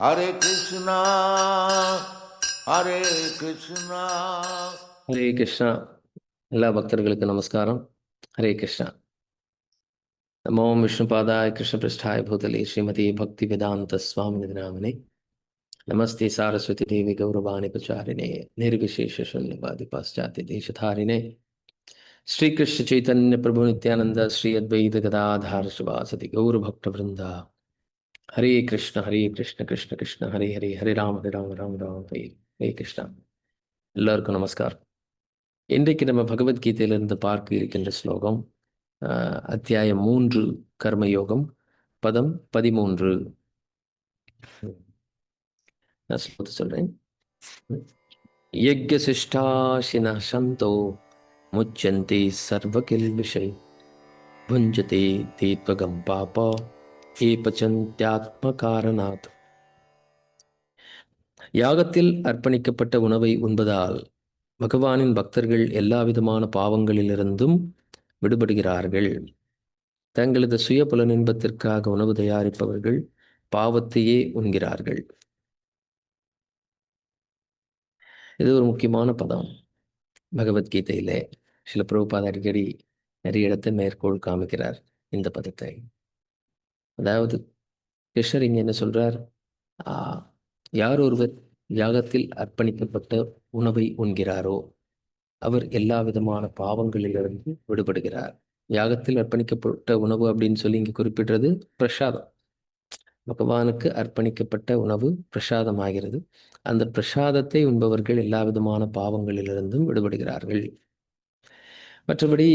Hare Krishna, Hare Krishna. Hare Krishna எல்லா பக்தர்களுக்கும் நமஸ்காரம் ஹரே கிருஷ்ணா நமோ விஷ்ணுபாதாய கிருஷ்ண பிருஷ்டாய பூதலே ஸ்ரீமதி பக்தி வேதாந்த சுவாமி நாமினே நமஸ்தே சாரஸ்வதி தேவி கௌரவாணி பிரச்சாரிணே निर्विशेष शून्यवादि पाश्चात्य देशधारिणे श्री कृष्ण चैतन्य प्रभु नित्यानंद श्री अद्वैत गदाधार शिवासति गौर भक्त वृंदा हरे कृष्ण हरे कृष्ण कृष्ण कृष्ण हरे हरे हरे राम हरे राम राम राम हरे हरे கிருஷ்ணா எல்லாருக்கும் நமஸ்காரம் இன்றைக்கு நம்ம பகவத்கீதையிலிருந்து பார்க்க இருக்கின்ற ஸ்லோகம் ஆஹ், அத்தியாயம் மூன்று கர்மயோகம் பதம் பதிமூன்று நான் ஸ்லோகத்தை சொல்றேன் யஜ்ஞசிஷ்டாசின சந்தோ முச்சந்தி சர்வகில் விஷய் புஞ்சதே தீத்வகம் பாபா ஏபச்சந்தியாத்ம காரணாத் யாகத்தில் அர்ப்பணிக்கப்பட்ட உணவை உண்பதால் பகவானின் பக்தர்கள் எல்லா விதமான பாவங்களிலிருந்தும் விடுபடுகிறார்கள். தங்களது சுய புலனின்பத்திற்காக உணவு தயாரிப்பவர்கள் பாவத்தையே உண்கிறார்கள். இது ஒரு முக்கியமான பதம். பகவத்கீதையிலே சில பிரபுபாத அடிக்கடி நிறைய இடத்தை மேற்கோள் காமிக்கிறார் இந்த பதத்தை. அதாவது கிருஷ்ணர் இங்க என்ன சொல்றார்? யார் ஒருவர் யாகத்தில் அர்ப்பணிக்கப்பட்ட உணவை உண்கிறாரோ அவர் எல்லா விதமான பாவங்களிலிருந்து விடுபடுகிறார். யாகத்தில் அர்ப்பணிக்கப்பட்ட உணவு அப்படின்னு சொல்லி இங்கே குறிப்பிடுறது பிரசாதம். பகவானுக்கு அர்ப்பணிக்கப்பட்ட உணவு பிரசாதமாகிறது. அந்த பிரசாதத்தை உண்பவர்கள் எல்லா விதமான பாவங்களிலிருந்தும் விடுபடுகிறார்கள். மற்றபடி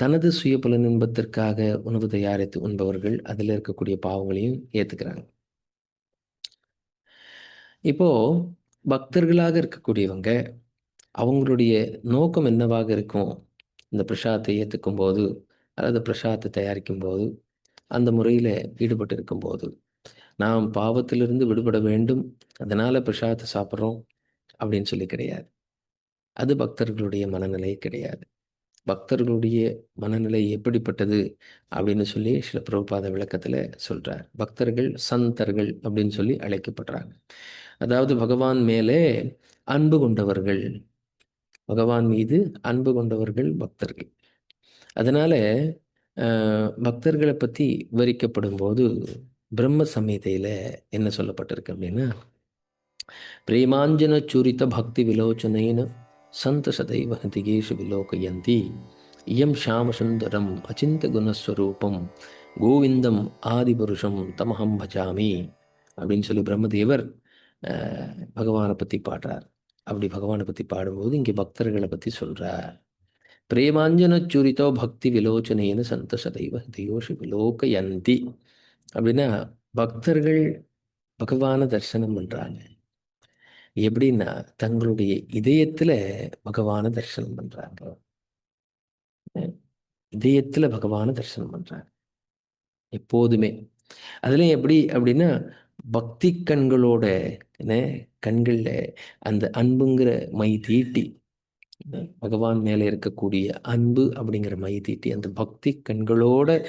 தனது சுய புலனின்பத்திற்காக உணவு தயாரித்து உண்பவர்கள் அதில் இருக்கக்கூடிய பாவங்களையும் ஏற்றுக்கிறாங்க இப்போ பக்தர்களாக இருக்கக்கூடியவங்க அவங்களுடைய நோக்கம் என்னவாக இருக்கும்? இந்த பிரசாதத்தை ஏற்றுக்கும் போது அல்லது பிரசாதத்தை தயாரிக்கும் போது அந்த முறையில் ஈடுபட்டு இருக்கும்போது நாம் பாவத்திலிருந்து விடுபட வேண்டும் அதனால் பிரசாதத்தை சாப்பிட்றோம் அப்படின்னு சொல்லி கிடையாது. அது பக்தர்களுடைய மனநிலை கிடையாது. பக்தர்களுடைய மனநிலை எப்படிப்பட்டது அப்படின்னு சொல்லி சில பிரபுபாத விளக்கத்தில் சொல்கிறார் பக்தர்கள் சந்தர்கள் அப்படின்னு சொல்லி அழைக்கப்படுறாங்க. அதாவது பகவான் மேலே அன்பு கொண்டவர்கள் பகவான் மீது அன்பு கொண்டவர்கள் பக்தர்கள். அதனால் பக்தர்களை பற்றி விவரிக்கப்படும் போது பிரம்ம சமீதையில் என்ன சொல்லப்பட்டிருக்கு அப்படின்னா பிரேமாஞ்சன சுரித்த பக்தி விலோச்சனைன்னு சந்த சதைவ விலோகயந்தி. இயம் ஷாமசுந்தரம் அச்சிந்த குணஸ்வரூபம். கோவிந்தம் ஆதிபுருஷம் தமஹம் பஜாமி. அப்படின்னு சொல்லி பிரம்மதேவர் பகவானை பற்றி பாடுறார். அப்படி பகவானை பற்றி பாடும்போது இங்கே பக்தர்களை பற்றி சொல்கிறார் பிரேமாஞ்சன சூரிதோ பக்தி விலோச்சனைன்னு சந்த சதைவ விலோகயந்தி. அப்படின்னா பக்தர்கள் பகவானை தரிசனம் பண்ணுறாங்க எப்படின்னா தங்களுடைய இதயத்துல பகவானை தரிசனம் பண்றாங்க. இதயத்துல பகவானை தரிசனம் பண்றாங்க. எப்போதுமே. அதுலயும் எப்படி அப்படின்னா பக்தி கண்களோட என்ன கண்கள்ல அந்த அன்புங்கிற மை தீட்டி பகவான் மேலே இருக்கக்கூடிய அன்பு அப்படிங்கிற மை தீட்டி அந்த பக்தி கண்களோட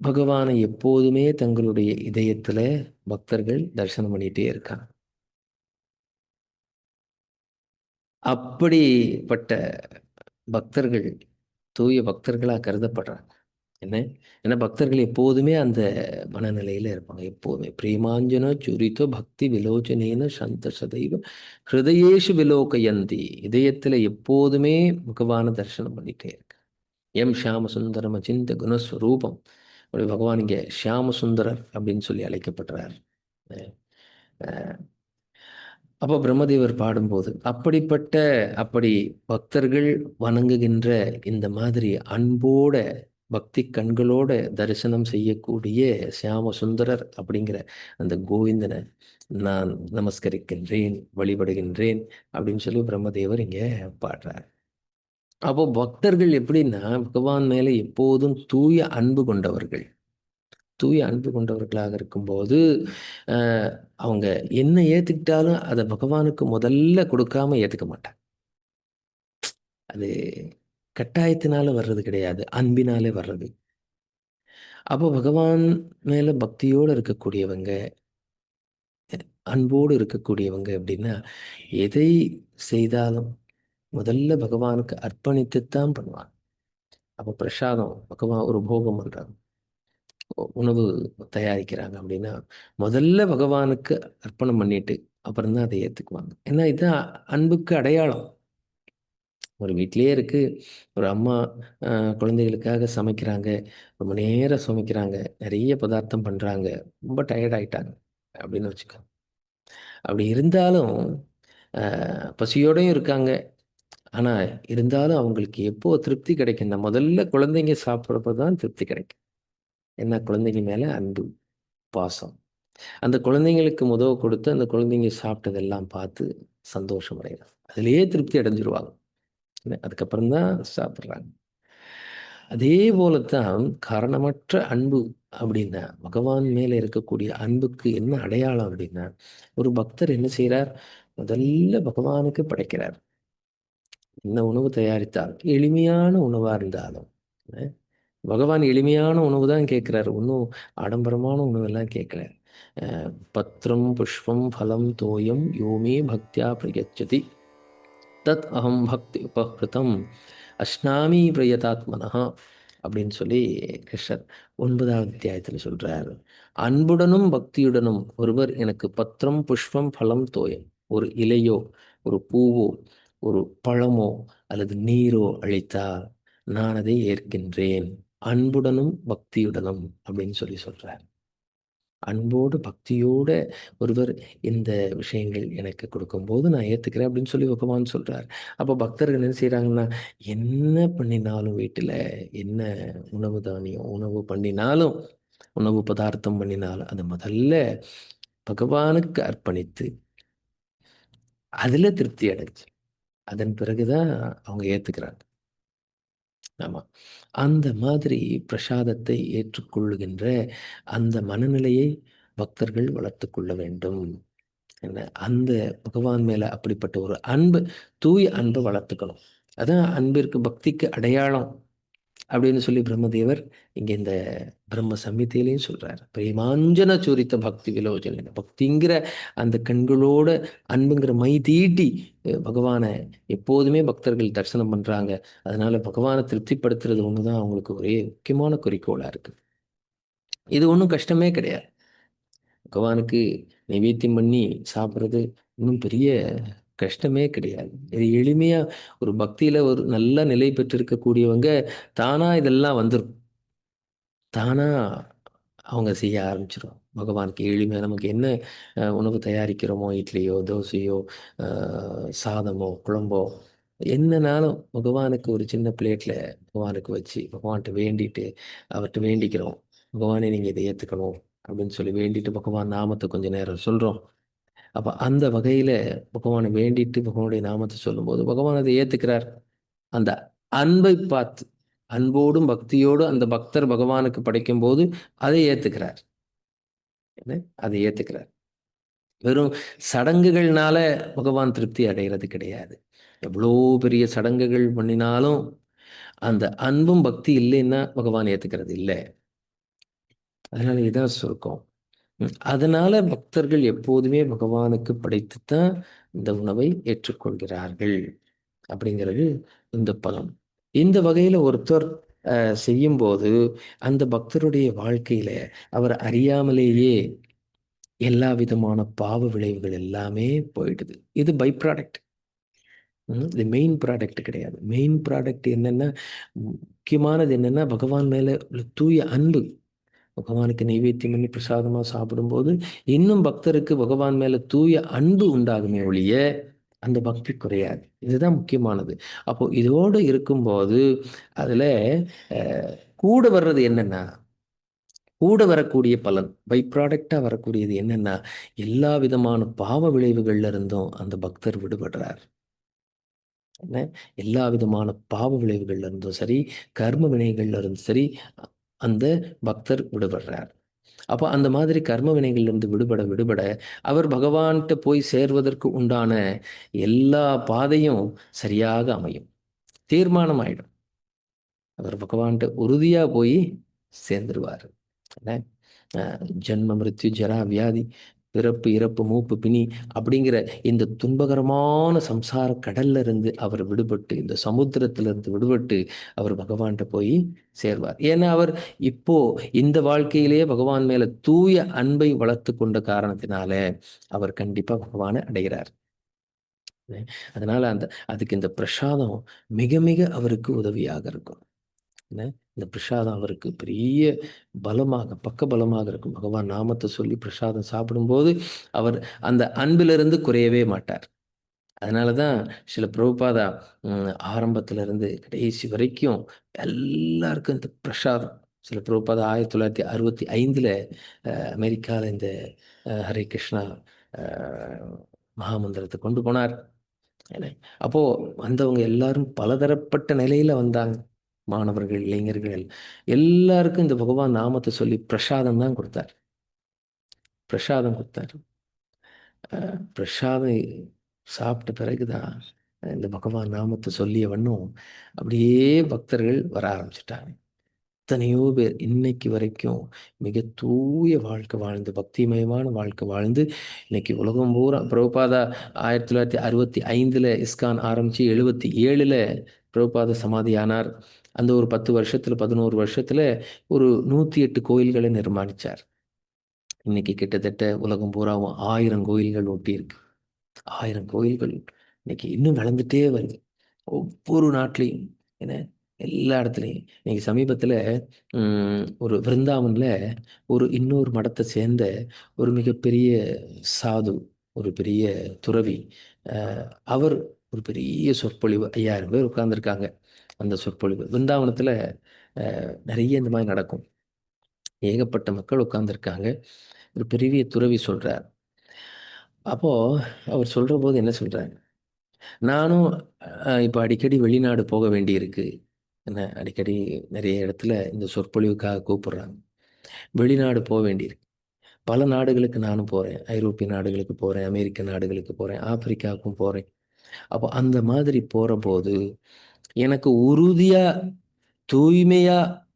பகவானை எப்போதுமே தங்களுடைய இதயத்துல பக்தர்கள் தரிசனம் பண்ணிட்டே இருக்காங்க. அப்படிப்பட்ட பக்தர்கள் தூய பக்தர்களாக கருதப்படுறாங்க. என்ன? ஏன்னா பக்தர்கள் எப்போதுமே அந்த மனநிலையில இருப்பாங்க. எப்போதுமே பிரேமாஞ்சன சுரித்தோ பக்தி விலோச்சனேன சந்த சதைவ ஹிருதயேஷு விலோகயந்தி இதயத்தில் எப்போதுமே பகவானை தரிசனம் பண்ணிகிட்டே இருக்கு. எம் ஷியாம சுந்தரம் அச்சிந்த குணஸ்வரூபம். அப்படி பகவான் இங்கே ஷியாம சுந்தரர் அப்படின்னு சொல்லி அழைக்கப்படுறார். அப்போ பிரம்மதேவர் பாடும்போது அப்படிப்பட்ட அப்படி பக்தர்கள் வணங்குகின்ற இந்த மாதிரி அன்போட பக்தி கண்களோட தரிசனம் செய்யக்கூடிய சியாம சுந்தரர் அப்படிங்கிற அந்த கோவிந்தனை நான் நமஸ்கரிக்கின்றேன் வழிபடுகின்றேன் அப்படின்னு சொல்லி பிரம்மதேவர் இங்கே பாடுறார். அப்போ பக்தர்கள் எப்படின்னா பகவான் மேலே எப்போதும் தூய அன்பு கொண்டவர்கள். தூய அன்பு கொண்டவர்களாக இருக்கும்போது அவங்க என்ன ஏத்துக்கிட்டாலும் அதை பகவானுக்கு முதல்ல கொடுக்காம ஏத்துக்க மாட்டாங்க. அது கட்டாயத்தினால வர்றது கிடையாது அன்பினாலே வர்றது. அப்போ பகவான் மேல பக்தியோடு இருக்கக்கூடியவங்க அன்போடு இருக்கக்கூடியவங்க அப்படின்னா எதை செய்தாலும் முதல்ல பகவானுக்கு அர்ப்பணித்துத்தான் பண்ணுவாங்க. அப்போ பிரசாதம் பகவான் ஒரு போகம் பண்றாங்க உணவு தயாரிக்கிறாங்க அப்படின்னா முதல்ல பகவானுக்கு அர்ப்பணம் பண்ணிட்டு அப்புறம்தான் அதை ஏற்றுக்குவாங்க ஏன்னா இதுதான் அன்புக்கு அடையாளம். ஒரு வீட்டிலேயே இருக்கு. ஒரு அம்மா ஆஹ், குழந்தைகளுக்காக சமைக்கிறாங்க. ரொம்ப நேரம் சமைக்கிறாங்க. நிறைய பதார்த்தம் பண்றாங்க. ரொம்ப டயர்ட் ஆயிட்டாங்க. அப்படின்னு வச்சுக்கோங்க. அப்படி இருந்தாலும் ஆஹ், பசியோடயும் இருக்காங்க. ஆனா இருந்தாலும் அவங்களுக்கு எப்போ திருப்தி கிடைக்கும் முதல்ல குழந்தைங்க சாப்பிட்றப்ப தான் திருப்தி கிடைக்கும். என்ன குழந்தைங்க மேல அன்பு பாசம். அந்த குழந்தைங்களுக்கு உதவு கொடுத்து அந்த குழந்தைங்க சாப்பிட்டதெல்லாம் பார்த்து சந்தோஷம் அடையலாம் அதுலேயே திருப்தி அடைஞ்சிருவாங்க. என்ன, அதுக்கப்புறம் தான் சாப்பிட்றாங்க. அதே போலத்தான் காரணமற்ற அன்பு அப்படின்னா பகவான் மேல இருக்கக்கூடிய அன்புக்கு என்ன அடையாளம் அப்படின்னா ஒரு பக்தர் என்ன செய்கிறார் முதல்ல பகவானுக்கு படைக்கிறார். என்ன உணவு தயாரித்தால் எளிமையான உணவா இருந்தாலும். பகவான் எளிமையான உணவு தான் கேட்கிறார். ஒன்றும் ஆடம்பரமான உணவெல்லாம் கேட்கல. பத்திரம் பத்ரம் புஷ்பம் ஃபலம் தோயம் யோமே பக்தியா பிரயச்சதி. தத் அகம் பக்தி உபகிருதம் அஷ்னாமி பிரயதாத்மனஹா அப்படின்னு சொல்லி கிருஷ்ணர் ஒன்பதாவது அத்தியாயத்தில் சொல்கிறார் அன்புடனும் பக்தியுடனும் ஒருவர் எனக்கு பத்திரம் புஷ்பம் பழம் தோயம் ஒரு இலையோ ஒரு பூவோ ஒரு பழமோ அல்லது நீரோ அளித்தால் நான் அதை ஏற்கின்றேன். அன்புடனும் பக்தியுடனும் அப்படின்னு சொல்லி சொல்கிறார் அன்போடு பக்தியோட ஒருவர் இந்த விஷயங்கள் எனக்கு கொடுக்கும்போது நான் ஏத்துக்கிறேன் அப்படின்னு சொல்லி பகவான் சொல்கிறார் அப்போ பக்தர்கள் என்ன செய்கிறாங்கன்னா என்ன பண்ணினாலும் வீட்டில் என்ன உணவு தானியம் உணவு பண்ணினாலும் உணவு பதார்த்தம் பண்ணினாலும் அது முதல்ல பகவானுக்கு அர்ப்பணித்து அதுல திருப்தி அடைஞ்சு அதன் பிறகுதான் அவங்க ஏற்றுக்கிறாங்க ஆமா. அந்த மாதிரி பிரசாதத்தை ஏற்றுக்கொள்ளுகின்ற அந்த மனநிலையை பக்தர்கள் வளர்த்து கொள்ள வேண்டும். என்ன? அந்த பகவான் மேல அப்படிப்பட்ட ஒரு அன்பு தூய அன்பை வளர்த்துக்கணும். அதான் அன்பிற்கு பக்திக்கு அடையாளம். அப்படின்னு சொல்லி பிரம்மதேவர் இங்க இந்த பிரம்ம சம்ஹிதையிலையும் சொல்றார். பிரேமாஞ்சன சூரித்த பக்தி விலோச்சன பக்திங்கிற அந்த கண்களோட அன்புங்கிற மை தீட்டி பகவானை எப்போதுமே பக்தர்கள் தரிசனம் பண்றாங்க. அதனால பகவானை திருப்திப்படுத்துறது ஒண்ணுதான் அவங்களுக்கு ஒரே முக்கியமான குறிக்கோளா இருக்கு. இது ஒன்றும் கஷ்டமே கிடையாது. பகவானுக்கு நைவேத்தியம் பண்ணி சாப்பிட்றது இன்னும் பெரிய கஷ்டமே கிடையாது. இது எளிமையாக ஒரு பக்தியில் ஒரு நல்ல நிலை பெற்றிருக்கக்கூடியவங்க தானாக இதெல்லாம் வந்துடும் தானாக அவங்க செய்ய ஆரம்பிச்சிடும் பகவானுக்கு எளிமையாக நமக்கு என்ன உணவு தயாரிக்கிறோமோ இட்லியோ தோசையோ சாதமோ குழம்போ என்னனாலும் பகவானுக்கு ஒரு சின்ன பிளேட்டில் பகவானுக்கு வச்சு பகவான்கிட்ட வேண்டிட்டு அவர்கிட்ட வேண்டிக்கிறோம். பகவானே நீங்கள் இதை ஏத்துக்கணும் அப்படின்னு சொல்லி வேண்டிட்டு பகவான் நாமத்தை கொஞ்சம் நேரம் சொல்கிறோம் அப்ப அந்த வகையில பகவானை வேண்டிட்டு பகவானுடைய நாமத்தை சொல்லும்போது பகவான் அதை ஏற்றுக்கிறார் அந்த அன்பை பார்த்து அன்போடும் பக்தியோடும் அந்த பக்தர் பகவானுக்கு படைக்கும் போது அதை ஏத்துக்கிறார். என்ன? அதை ஏற்றுக்கிறார் வெறும் சடங்குகள்னால பகவான் திருப்தி அடைகிறது கிடையாது. எவ்வளோ பெரிய சடங்குகள் பண்ணினாலும் அந்த அன்பும் பக்தி இல்லைன்னா பகவான் ஏத்துக்கிறது இல்லை. அதனால இதான் சுருக்கம். அதனால பக்தர்கள் எப்போதுமே பகவானுக்கு படைத்துத்தான் இந்த உணவை ஏற்றுக்கொள்கிறார்கள் அப்படிங்கிறது இந்த பதம். இந்த வகையில ஒருத்தர் செய்யும்போது அந்த பக்தருடைய வாழ்க்கையில அவர் அறியாமலேயே எல்லா விதமான பாவ விளைவுகள் எல்லாமே போயிடுது. இது பை ப்ராடக்ட். இது மெயின் ப்ராடக்ட் கிடையாது. மெயின் ப்ராடக்ட் என்னன்னா முக்கியமானது என்னன்னா பகவான் மேல உள்ள தூய அன்பு. பகவானுக்கு நைவேத்தியம் பண்ணி பிரசாதமாக சாப்பிடும்போது இன்னும் பக்தருக்கு பகவான் மேல தூய அன்பு உண்டாகுமே ஒழிய அந்த பக்தி குறையாது. இதுதான் முக்கியமானது. அப்போ இதோடு இருக்கும்போது அதுல அஹ், கூட வர்றது என்னன்னா கூட வரக்கூடிய பலன் பை ப்ராடக்டாக வரக்கூடியது என்னன்னா எல்லா விதமான பாவ விளைவுகள்ல இருந்தும் அந்த பக்தர் விடுபடுறார். என்ன? எல்லா விதமான பாவ விளைவுகள்ல இருந்தும் சரி கர்ம வினைகள்ல இருந்தும் சரி அந்த பக்தர் விடுபடுறார். அப்போ அந்த மாதிரி கர்ம வினைகள்ல இருந்து விடுபட விடுபட அவர் பகவான்கிட்ட போய் சேர்வதற்கு உண்டான எல்லா பாதையும் சரியாக அமையும். தீர்மானம் ஆயிடும் அவர் பகவான்கிட்ட உறுதியா போய் சேர்ந்துருவார். என்ன? ஜென்ம மிருத்யு ஜரா வியாதி பிறப்பு இறப்பு மூப்பு பிணி அப்படிங்கிற இந்த துன்பகரமான சம்சார கடல்ல இருந்து அவர் விடுபட்டு இந்த சமுத்திரத்திலிருந்து விடுபட்டு அவர் பகவான்கிட்ட போய் சேர்வார். ஏன்னா அவர் இப்போ இந்த வாழ்க்கையிலேயே பகவான் மேல தூய அன்பை வளர்த்து கொண்ட காரணத்தினால அவர் கண்டிப்பா பகவானை அடைகிறார். அதனால அந்த அதுக்கு இந்த பிரசாதம் மிக மிக அவருக்கு உதவியாக இருக்கும். என்ன? இந்த பிரசாதம் அவருக்கு பெரிய பலமாக பக்க பலமாக இருக்கும். பகவான் நாமத்தை சொல்லி பிரசாதம் சாப்பிடும்போது அவர் அந்த அன்பிலிருந்து குறையவே மாட்டார். அதனால தான் சில பிரபுபாதா ஆரம்பத்திலிருந்து இருந்து கடைசி வரைக்கும் எல்லாருக்கும் இந்த பிரசாதம். சில பிரபுபாதா ஆயிரத்தி தொள்ளாயிரத்தி அறுபத்தி ஐந்தில் அமெரிக்காவில் இந்த ஹரே கிருஷ்ணா மகாமந்திரத்தை கொண்டு போனார். அப்போது வந்தவங்க எல்லாரும் பலதரப்பட்ட நிலையில் வந்தாங்க. மாணவர்கள் இளைஞர்கள் எல்லாருக்கும் இந்த பகவான் நாமத்தை சொல்லி பிரசாதம் தான் கொடுத்தார். பிரசாதம் கொடுத்தார். அஹ், பிரசாதம் சாப்பிட்ட பிறகுதான் இந்த பகவான் நாமத்தை சொல்லிய வண்ணம் அப்படியே பக்தர்கள் வர ஆரம்பிச்சிட்டாங்க. எத்தனையோ பேர் இன்னைக்கு வரைக்கும் மிக தூய வாழ்க்கை வாழ்ந்து பக்திமயமான வாழ்க்கை வாழ்ந்து இன்னைக்கு உலகம் பூரா பிரபுபாதா ஆயிரத்தி தொள்ளாயிரத்தி அறுபத்தி ஐந்தில் இஸ்கான் ஆரம்பித்து எழுபத்தி ஏழில் பிரபுபாத சமாதியானார். அந்த ஒரு பத்து வருஷத்தில் பதினோரு வருஷத்தில் ஒரு நூற்றி எட்டு கோயில்களை நிர்மாணித்தார் இன்னைக்கு கிட்டத்தட்ட உலகம் பூராவும் ஆயிரம் கோயில்கள் ஒட்டி இருக்கு ஆயிரம் கோயில்கள் இன்னைக்கு இன்னும் வளர்ந்துட்டே வருது. ஒவ்வொரு நாட்டிலையும் என்ன? எல்லா இடத்துலையும். இன்னைக்கு சமீபத்தில் ஒரு விருந்தாவனில் ஒரு இன்னொரு மடத்தை சேர்ந்த ஒரு மிகப்பெரிய சாது ஒரு பெரிய துறவி அவர் ஒரு பெரிய சொற்பொழிவு ஐயாயிரம் பேர் உட்கார்ந்துருக்காங்க. அந்த சொற்பொழிவு. விருந்தாவனத்தில் நிறைய இந்த மாதிரி நடக்கும். ஏகப்பட்ட மக்கள் உட்கார்ந்துருக்காங்க. ஒரு பெரிய துறவி சொல்கிறார் அப்போது அவர் சொல்கிற போது என்ன சொல்றாரு? நானும் இப்போ அடிக்கடி வெளிநாடு போக வேண்டியிருக்கு. என்ன அடிக்கடி நிறைய இடத்துல இந்த சொற்பொழிவுக்காக கூப்பிடுறாங்க. வெளிநாடு போக வேண்டியிருக்கு. பல நாடுகளுக்கு நானும் போகிறேன் ஐரோப்பிய நாடுகளுக்கு போகிறேன் அமெரிக்க நாடுகளுக்கு போகிறேன் ஆப்பிரிக்காவுக்கும் போகிறேன் அப்போ அந்த மாதிரி போகிற போது எனக்கு உறுதியாக தூய்மையாக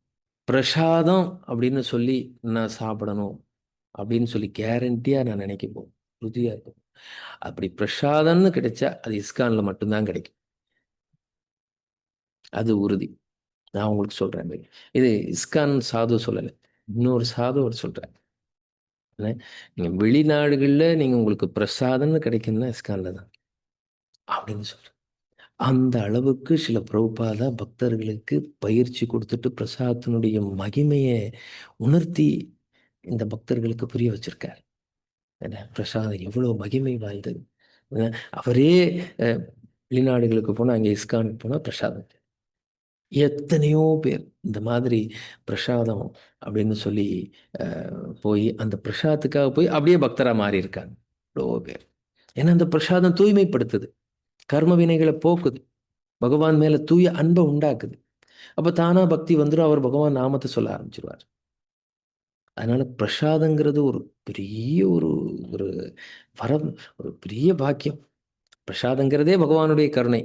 பிரசாதம் அப்படின்னு சொல்லி நான் சாப்பிடணும் அப்படின்னு சொல்லி கேரண்டியாக நான் நினைக்கப்போம் உறுதியாக இருக்கும். அப்படி பிரசாதம்னு கிடைச்சா அது இஸ்கானில் மட்டும்தான் கிடைக்கும். அது உறுதி. நான் உங்களுக்கு சொல்கிறேன் இது. இஸ்கான் சாது சொல்லலை. இன்னொரு சாது அவர் சொல்கிறார் நீங்கள் வெளிநாடுகளில் நீங்கள் உங்களுக்கு பிரசாதம்னு கிடைக்கும்னா இஸ்கானில் தான். அப்படின்னு சொல்கிறேன் அந்த அளவுக்கு சில பிரபுபாதா பக்தர்களுக்கு பயிற்சி கொடுத்துட்டு பிரசாதத்தினுடைய மகிமையை உணர்த்தி இந்த பக்தர்களுக்கு புரிய வச்சிருக்கார். என்ன? பிரசாதம் எவ்வளோ மகிமை வாய்ந்தது. அவரே வெளிநாடுகளுக்கு போனால் அங்கே இஸ்கானுக்கு போனால் பிரசாதம். எத்தனையோ பேர் இந்த மாதிரி பிரசாதம் அப்படின்னு சொல்லி போய் அந்த பிரசாதத்துக்காக போய் அப்படியே பக்தராக மாறி இருக்காங்க எவ்வளோ பேர். ஏன்னா அந்த பிரசாதம் தூய்மைப்படுத்துது. கர்ம வினைகளை போக்குது. பகவான் மேல தூய அன்பை உண்டாக்குது. அப்ப தானா பக்தி வந்துடும் அவர் பகவான் நாமத்தை சொல்ல ஆரம்பிச்சிருவார். அதனால பிரசாதங்கிறது ஒரு பெரிய ஒரு ஒரு வரம் ஒரு பெரிய பாக்கியம். பிரசாதங்கிறதே பகவானுடைய கருணை.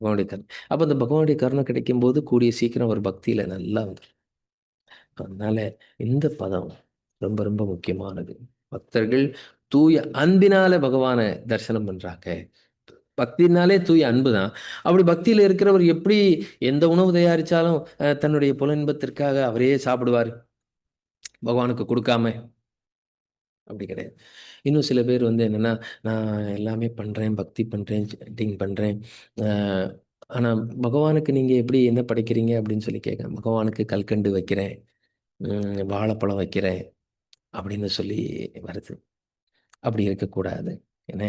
பகவானுடைய கருணை அப்ப அந்த பகவானுடைய கருணை கிடைக்கும் போது கூடிய சீக்கிரம் ஒரு பக்தியில நல்லா வந்துடும் அதனால இந்த பதம் ரொம்ப ரொம்ப முக்கியமானது. பக்தர்கள் தூய அன்பினால பகவானை தரிசனம் பண்றாங்க. பக்தினாலே தூய அன்பு தான் அப்படி பக்தியில் இருக்கிறவர் எப்படி எந்த உணவு தயாரித்தாலும் தன்னுடைய தன்னுடைய புலன்பத்திற்காக அவரே சாப்பிடுவார். பகவானுக்கு கொடுக்காம. அப்படி கிடையாது. இன்னும் சில பேர் வந்து என்னென்னா நான் எல்லாமே பண்ணுறேன் பக்தி பண்ணுறேன் டிங் பண்ணுறேன் ஆனால் பகவானுக்கு நீங்கள் எப்படி என்ன படைக்கிறீங்க? அப்படின்னு சொல்லி கேட்குறேன். பகவானுக்கு கல்கண்டு வைக்கிறேன். வாழைப்பழம் வைக்கிறேன். அப்படின்னு சொல்லி வருது. அப்படி இருக்கக்கூடாது. ஏன்னா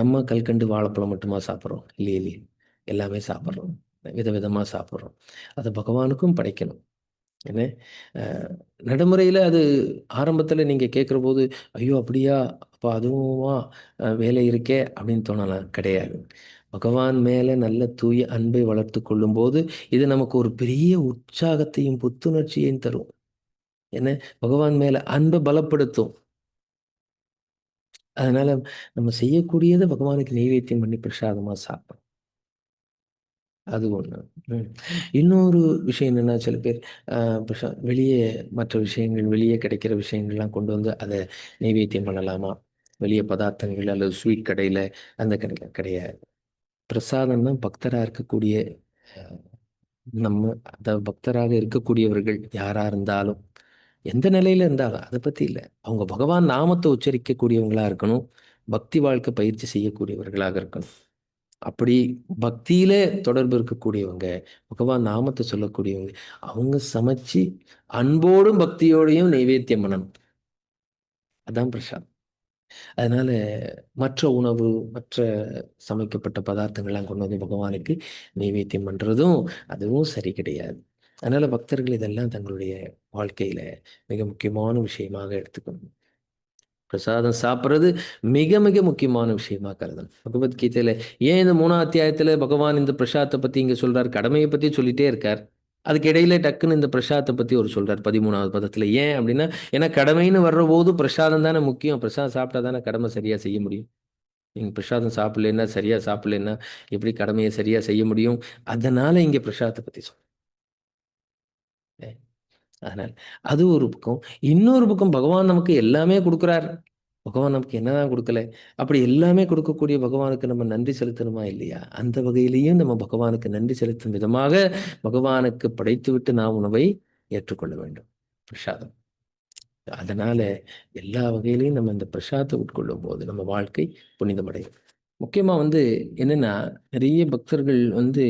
நம்ம கல்கண்டு வாழைப்பழம் மட்டுமா சாப்பிட்றோம்? இல்லையே இல்லையே. எல்லாமே சாப்பிட்றோம். விதவிதமாக சாப்பிட்றோம். அதை பகவானுக்கும் படைக்கணும். என்ன நடைமுறையில் அது ஆரம்பத்தில் நீங்கள் கேட்குற போது ஐயோ அப்படியா? அப்போ அதுவுமா அஹ், வேலை இருக்கே? அப்படின்னு தோணலாம். கிடையாது. பகவான் மேலே நல்ல தூய அன்பை வளர்த்து கொள்ளும்போது இது நமக்கு ஒரு பெரிய உற்சாகத்தையும் புத்துணர்ச்சியையும் தரும். என்ன பகவான் மேலே அன்பை பலப்படுத்தும். அதனால நம்ம செய்யக்கூடியதை பகவானுக்கு நெய்வேத்தியம் பண்ணி பிரசாதமாக சாப்பிடும் அது ஒண்ணு. இன்னொரு விஷயம் என்னன்னா, சில பேர் வெளியே மற்ற விஷயங்கள், வெளியே கிடைக்கிற விஷயங்கள்லாம் கொண்டு வந்து அதை நெய்வேத்தியம் பண்ணலாமா? வெளியே பதார்த்தங்கள் அல்லது ஸ்வீட் கடையில, அந்த கடையில கிடையாது. பிரசாதம் தான் பக்தரா இருக்கக்கூடிய நம்ம அதாவது பக்தராக இருக்கக்கூடியவர்கள் யாரா இருந்தாலும், எந்த நிலையில இருந்தாலும், அதை பத்தி இல்லை அவங்க பகவான் நாமத்தை உச்சரிக்கக்கூடியவங்களா இருக்கணும். பக்தி வாழ்க்கை பயிற்சி செய்யக்கூடியவர்களாக இருக்கணும். அப்படி பக்தியில தொடர்பு இருக்கக்கூடியவங்க, பகவான் நாமத்தை சொல்லக்கூடியவங்க, அவங்க சமைச்சு அன்போடும், பக்தியோடையும் நைவேத்தியம் பண்ணணும். அதான் பிரசாத் அதனால மற்ற உணவு, மற்ற சமைக்கப்பட்ட பதார்த்தங்கள்லாம் கொண்டு வந்து பகவானுக்கு நைவேத்தியம் பண்றதும், அதுவும் சரி கிடையாது. அதனால் பக்தர்கள் இதெல்லாம் தங்களுடைய வாழ்க்கையில் மிக முக்கியமான விஷயமாக எடுத்துக்கணும். பிரசாதம் சாப்பிட்றது மிக, மிக முக்கியமான விஷயமா கருதணும். பகவத்கீதையில் ஏன் இந்த 3ஆம் அத்தியாயத்தில் பகவான் இந்த பிரசாதத்தை பற்றி இங்கே சொல்கிறார் கடமையை பற்றி சொல்லிட்டே இருக்கார். அதுக்கு இடையில டக்குன்னு இந்த பிரசாதத்தை பற்றி ஒரு சொல்கிறார் பதிமூணாவது பதத்தில் ஏன் அப்படின்னா ஏன்னா கடமைன்னு வர்றபோது பிரசாதம் தானே முக்கியம். பிரசாதம் சாப்பிட்டா தானே கடமை சரியாக செய்ய முடியும். நீங்கள் பிரசாதம் சாப்பிட்லன்னா சரியாக சாப்பிட்லன்னா எப்படி கடமையை சரியாக செய்ய முடியும்? அதனால் இங்கே பிரசாதத்தை பற்றி சொல் அதனால் அது ஒரு பக்கம். இன்னொரு பக்கம் பகவான் நமக்கு எல்லாமே கொடுக்குறார் பகவான் நமக்கு என்னதான் கொடுக்கல அப்படி எல்லாமே கொடுக்கக்கூடிய பகவானுக்கு நம்ம நன்றி செலுத்தணுமா? இல்லையா? அந்த வகையிலேயும் நம்ம பகவானுக்கு நன்றி செலுத்தும் விதமாக, பகவானுக்கு படைத்துவிட்டு நாம் உணவை ஏற்றுக்கொள்ள வேண்டும். பிரசாதம். அதனால எல்லா வகையிலையும் நம்ம இந்த பிரசாதம் உட்கொள்ளும் போது நம்ம வாழ்க்கை புனிதமடையும். முக்கியமாக வந்து என்னென்னா நிறைய பக்தர்கள் வந்து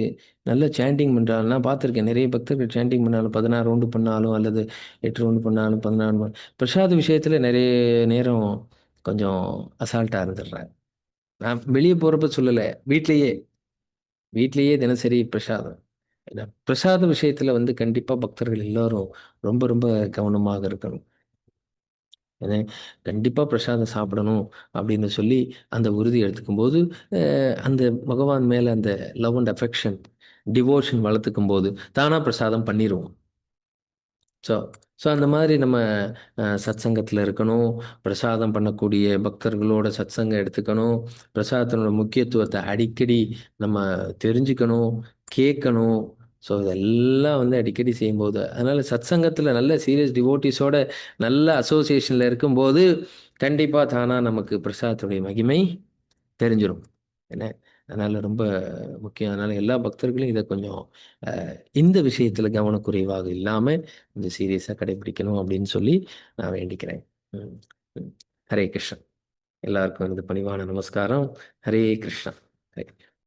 நல்ல சாண்டிங் பண்ணுறாங்க நான் பார்த்துருக்கேன். நிறைய பக்தர்கள் சாண்டிங் பண்ணாலும் 16 ரவுண்டு பண்ணாலும், அல்லது எட்டு ரவுண்டு பண்ணாலும், பதினாறு பண்ணாலும் பிரசாத விஷயத்தில் நிறைய நேரம் கொஞ்சம் அசால்ட்டாக இருந்துடுறாங்க. நான் வெளியே போகிறப்ப சொல்லலை வீட்லேயே வீட்லேயே தினசரி பிரசாதம். ஏன்னா பிரசாத விஷயத்தில் வந்து கண்டிப்பாக பக்தர்கள் எல்லாரும் ரொம்ப, ரொம்ப கவனமாக இருக்கணும். ஏன்னா, கண்டிப்பாக பிரசாதம் சாப்பிடணும் அப்படின்னு சொல்லி அந்த உறுதி எடுத்துக்கும் போது அந்த பகவான் மேலே அந்த லவ் அண்ட் அஃபெக்ஷன், டிவோஷன் வளர்த்துக்கும்போது, தானாக பிரசாதம் பண்ணிடுவோம் ஸோ ஸோ அந்த மாதிரி நம்ம சத்சங்கத்தில் இருக்கணும். பிரசாதம் பண்ணக்கூடிய பக்தர்களோட சத்சங்கம் எடுத்துக்கணும். பிரசாதத்தினோட முக்கியத்துவத்தை அடிக்கடி நம்ம தெரிஞ்சுக்கணும், கேட்கணும். ஸோ இதெல்லாம் வந்து அடிக்கடி செய்யும்போது சத் சங்கத்தில் நல்ல சீரியஸ் டிவோட்டிஸோட நல்ல அசோசியேஷனில் இருக்கும்போது, கண்டிப்பாக தானா நமக்கு பிரசாதத்துடைய மகிமை தெரிஞ்சிடும் என்ன? அதனால் ரொம்ப முக்கியம். அதனால் எல்லா பக்தர்களும் இதை கொஞ்சம் இந்த விஷயத்தில் கவனக்குறைவாக இல்லாமல் கொஞ்சம் சீரியஸாக கடைபிடிக்கணும் அப்படின்னு சொல்லி நான் வேண்டிக்கிறேன். ம். ம். ஹரே கிருஷ்ணன் எல்லாருக்கும் எனது பணிவான நமஸ்காரம். ஹரே கிருஷ்ணன்